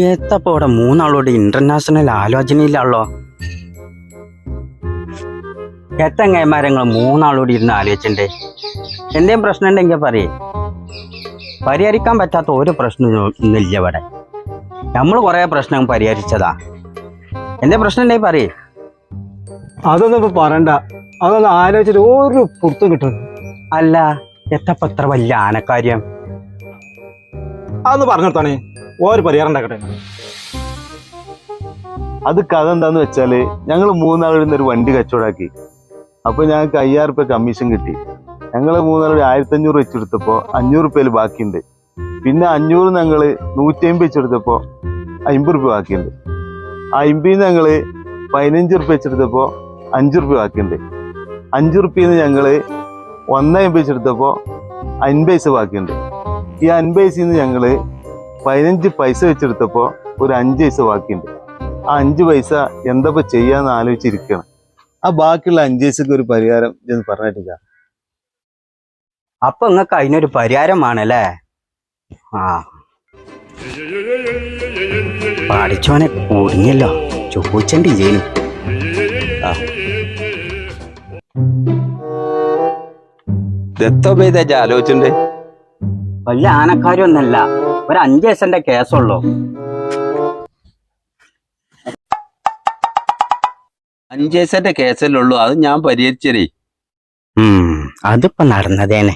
എത്തപ്പോ ഇവിടെ മൂന്നാളോട് ഇന്റർനാഷണൽ ആലോചനയില്ലാളോ എത്തങ്ങന്മാരെ മൂന്നാളോട് ഇരുന്ന് ആലോചിച്ചിണ്ടേ എന്തേം പ്രശ്നം ഉണ്ടെങ്കിൽ പറയേ. പരിഹരിക്കാൻ പറ്റാത്ത ഒരു പ്രശ്നം ഇന്നില്ല ഇവിടെ. നമ്മൾ കുറെ പ്രശ്നം പരിഹരിച്ചതാ. എന്തേ പ്രശ്നം ഉണ്ടെങ്കിൽ പറയേ. അതൊന്നും ഇപ്പൊ പറണ്ട അതൊന്നും ആലോചിച്ചിട്ട് ഒരു പുറത്തും കിട്ടുന്നു അല്ല. എത്തപ്പോ എത്ര വലിയ ആനക്കാര്യം? അതൊന്ന് പറഞ്ഞിടത്താണ് ഓര് പരിഹാരം ഉണ്ടാക്കട്ടെ. അത് കഥ എന്താന്ന് വെച്ചാൽ ഞങ്ങൾ മൂന്നാളിൽ ഒരു വണ്ടി കച്ചവടാക്കി. അപ്പൊ ഞങ്ങൾക്ക് അയ്യായിരം റുപ്യ കമ്മീഷൻ കിട്ടി. ഞങ്ങൾ മൂന്നാളൊരു ആയിരത്തി അഞ്ഞൂറ് വെച്ചെടുത്തപ്പോ അഞ്ഞൂറ് റുപ്യയിൽ ബാക്കിയുണ്ട്. പിന്നെ അഞ്ഞൂറ് ഞങ്ങൾ നൂറ്റി അമ്പത് വെച്ചെടുത്തപ്പോ അമ്പത് റുപ്യ ബാക്കിയുണ്ട്. അമ്പതിൽ ഞങ്ങൾ പതിനഞ്ച് റുപ്യ വെച്ചെടുത്തപ്പോ അഞ്ചു റുപ്യ ബാക്കിയുണ്ട്. അഞ്ചു റുപ്യന്ന് ഞങ്ങൾ ഒന്നേ അമ്പത് എടുത്തപ്പോൾ അൻപത് പൈസ ബാക്കിയുണ്ട്. ഈ അൻപത് നിന്ന് ഞങ്ങൾ പതിനഞ്ച് പൈസ വെച്ചെടുത്തപ്പോൾ ഒരു അഞ്ച് പൈസ ബാക്കിയുണ്ട്. ആ അഞ്ച് പൈസ എന്തപ്പോൾ ചെയ്യാന്ന് ആലോചിച്ചിരിക്കണം. ആ ബാക്കിയുള്ള അഞ്ച് പൈസക്ക് ഒരു പരിഹാരം എന്ന് പറഞ്ഞിട്ടില്ല അപ്പൊ നിങ്ങൾക്ക് അതിനൊരു പരിഹാരമാണല്ലേ? ആ. പഠിച്ചോനെ കുടുങ്ങിയല്ലോ ചോദിച്ചണ്ടി ചെയ്യണം ദത്തോപേദ ആലോചിച്ചിട്ടുണ്ട്? വലിയ ആനക്കാരൊന്നല്ല ഒരു അഞ്ച് ദിവസന്റെ കേസുള്ളൂ. അഞ്ച് ദിവസന്റെ കേസല്ലേ ഉള്ളൂ. അത് ഞാൻ പരിഹരിച്ചേ അതിപ്പോ നടന്നതേനെ.